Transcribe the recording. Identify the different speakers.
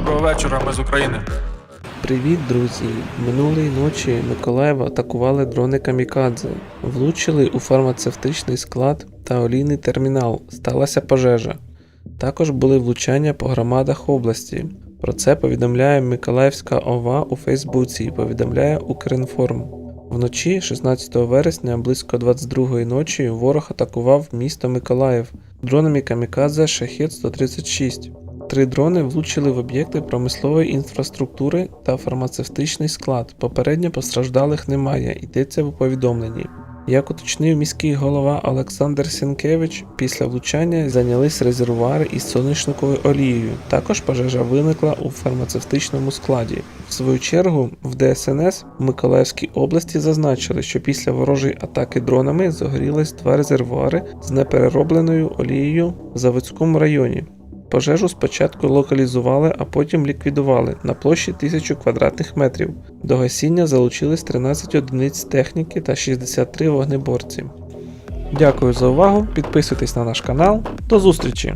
Speaker 1: Доброго вечора, ми з України.
Speaker 2: Привіт, друзі! Минулої ночі Миколаєва атакували дрони Камікадзе, влучили у фармацевтичний склад та олійний термінал. Сталася пожежа. Також були влучання по громадах області. Про це повідомляє Миколаївська ОВА у Фейсбуці і повідомляє Укрінформ. Вночі, 16 вересня, близько 22-ї ночі, ворог атакував місто Миколаїв дронами Камікадзе Шахет 136. Три дрони влучили в об'єкти промислової інфраструктури та фармацевтичний склад. Попередньо постраждалих немає, йдеться в повідомленні. Як уточнив міський голова Олександр Сінкевич, після влучання зайнялись резервуари із соняшниковою олією. Також пожежа виникла у фармацевтичному складі. В свою чергу, в ДСНС в Миколаївській області зазначили, що після ворожої атаки дронами загорілись два резервуари з непереробленою олією в Заводському районі. Пожежу спочатку локалізували, а потім ліквідували на площі 1000 квадратних метрів. До гасіння залучились 13 одиниць техніки та 63 вогнеборці. Дякую за увагу, підписуйтесь на наш канал. До зустрічі!